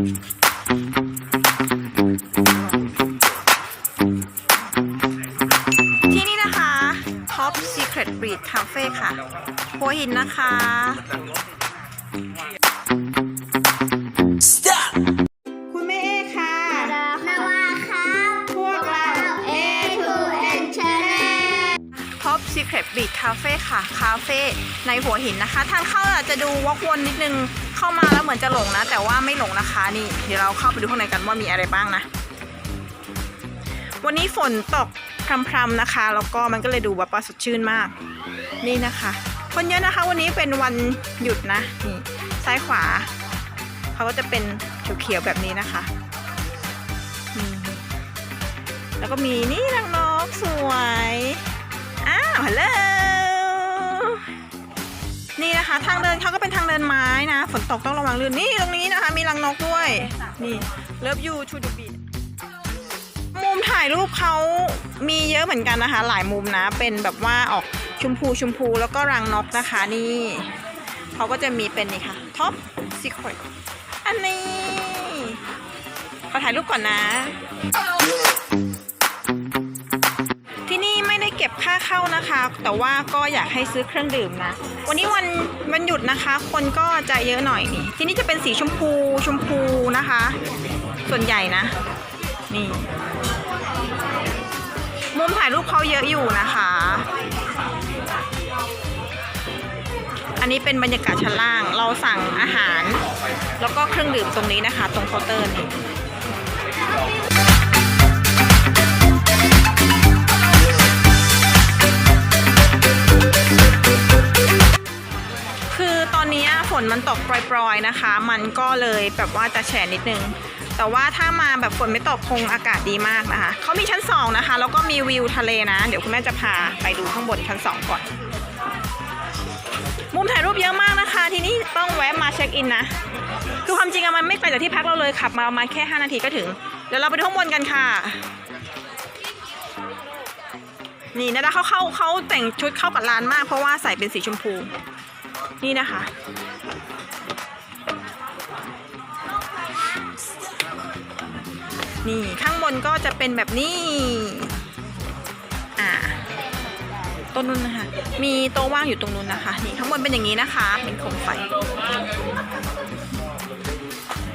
ที่นี่นะคะ Top Secret Breed Cafe ค่ะหัวหินนะคะ คุณแม่เอค่ะ นาวาครับพวกเรา A to N Channel Top Secret Breed Cafe ค่ะ คาเฟ่ในหัวหินนะคะ ทางเข้าอาจจะดูวอกวนนิดนึง เข้ามาแล้วเหมือนจะหลงนะ แต่ว่าไม่หลงนะคะนี่ เดี๋ยวเราเข้าไปดูข้างในกันว่ามีอะไรบ้างนะ วันนี้ฝนตกพรำๆนะคะแล้วก็มันก็เลยดูแบบว่าสดชื่นมาก นี่นะคะ คนเยอะนะคะ วันนี้เป็นวันหยุดนะนี่ซ้ายขวาเขาก็จะเป็นเขียวๆแบบนี้นะคะแล้วก็มีนี่รังนกสวย อ้าวฮัลโหลนี่นะคะ ทางเดินเขาก็เป็นทาง ตกต้องระวังลื่นนี่ตรงนี้นะคะ มีรังนกด้วย นี่ Love you to the beach มุมถ่ายรูปเขามีเยอะเหมือนกันนะคะ หลายมุมนะเป็นแบบว่าออกชมพูชมพูแล้วก็รังนกนะคะนี่เขาก็จะมีเป็นนี่ค่ะ Top Secret อันนี้ขอถ่ายรูปก่อนนะ ค่าเข้านะคะ แต่ว่าก็อยากให้ซื้อเครื่องดื่มนะ วันนี้วันวันหยุดนะคะ คนก็จะเยอะหน่อยนี่ที่นี่จะเป็นสีชมพูชมพูนะคะ ส่วนใหญ่นะ นี่ มุมถ่ายรูปเขาเยอะอยู่นะคะ อันนี้เป็นบรรยากาศชั้นล่าง เราสั่งอาหาร แล้วก็เครื่องดื่มตรงนี้นะคะ ตรงเคาน์เตอร์นี่ มันตกปล่อยๆนะคะ มันก็เลยแบบว่าจะแฉะนิดนึง แต่ว่าถ้ามาแบบฝนไม่ตกคงอากาศดีมากนะคะ เขามีชั้น 2 นะคะ แล้วก็มีวิวทะเลนะ เดี๋ยวคุณแม่จะพาไปดูข้างบนชั้น 2 ก่อน มุมถ่ายรูปเยอะมากนะคะ ที่นี่ต้องแวะมาเช็คอินนะ คือความจริงอะมันไม่ไกลจากที่พักเราเลยขับมาประมาณแค่ 5 นาทีก็ถึง เดี๋ยวเราไปดูข้างบนกันค่ะนี่นะเขาเข้าเขาแต่งชุดเข้ากับร้านมากเพราะว่าใส่เป็นสีชมพู นี่นะคะ นี่ข้างบนก็จะเป็นแบบนี้ อ่าต้นนู้นนะคะ มีโต๊ะว่างอยู่ตรงนู้นนะคะ นี่ข้างบนเป็นอย่างนี้นะคะ เป็นโคมไฟ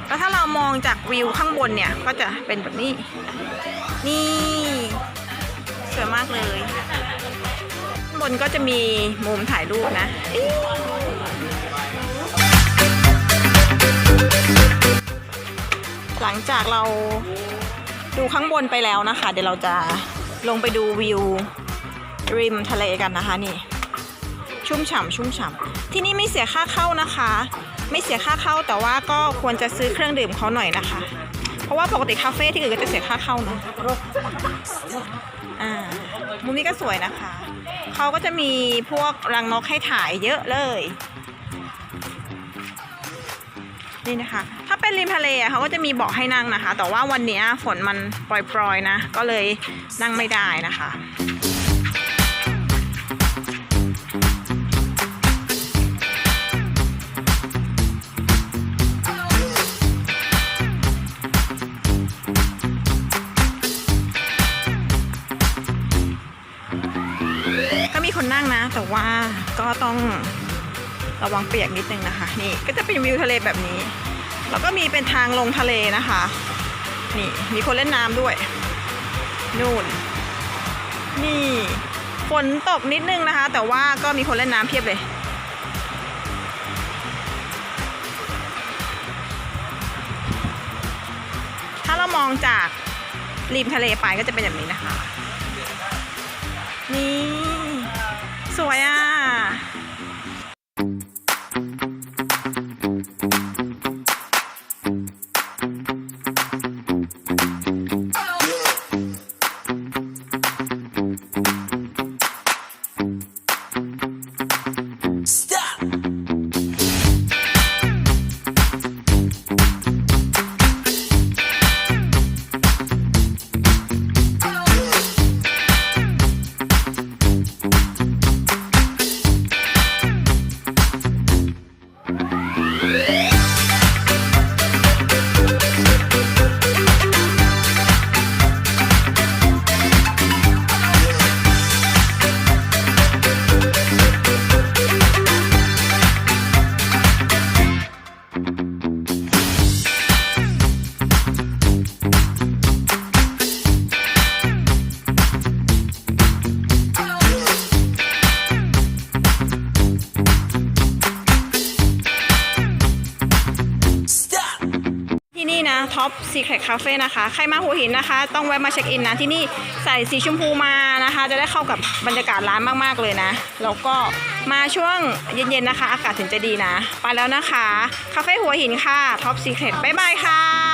แล้วถ้าเรามองจากวิวข้างบนเนี่ย ก็จะเป็นแบบนี้ นี่สวยมากเลยข้างบนก็จะมีมุมถ่ายรูปนะหลังจากเรา ดูข้างบนไปแล้วนะคะ เดี๋ยวเราจะลงไปดูวิวริมทะเลกันนะคะนี่ ชุ่มฉ่ำชุ่มฉ่ำที่นี่ไม่เสียค่าเข้านะคะ ไม่เสียค่าเข้าแต่ว่าก็ควรจะซื้อเครื่องดื่มเขาหน่อยนะคะ เพราะว่าปกติคาเฟ่ที่อื่นก็จะเสียค่าเข้านะอ่ามุมนี้ก็สวยนะคะเขาก็จะมีพวกรังนกให้ถ่ายเยอะเลย นี่นะคะ เป็นริมทะเลเขาก็จะมีเบาะให้นั่งนะคะ แต่ว่าวันนี้ฝนมันปล่อยๆนะ ก็เลยนั่งไม่ได้นะคะก็มีคนนั่งนะ แต่ว่าก็ต้องระวังเปียกนิดนึงนะคะ นี่ก็จะเป็นวิวทะเลแบบนี้ แล้วก็มีเป็นทางลงทะเลนะคะ นี่มีคนเล่นน้ำด้วย นู่น นี่ฝนตกนิดนึงนะคะ แต่ว่าก็มีคนเล่นน้ำเพียบเลยถ้าเรามองจากริมทะเลไปก็จะเป็นแบบนี้นะคะ นี่ สวยอะ นะท็อปซีเครตคาเฟ่นะคะ ใครมาหัวหินนะคะ ต้องแวะมาเช็คอินนะที่นี่ใส่สีชมพูมานะคะ จะได้เข้ากับบรรยากาศร้านมากๆเลยนะ แล้วก็มาช่วงเย็นๆนะคะ อากาศถึงจะดีนะ ไปแล้วนะคะ คาเฟ่หัวหินค่ะท็อปซีเครตบ๊ายบายค่ะ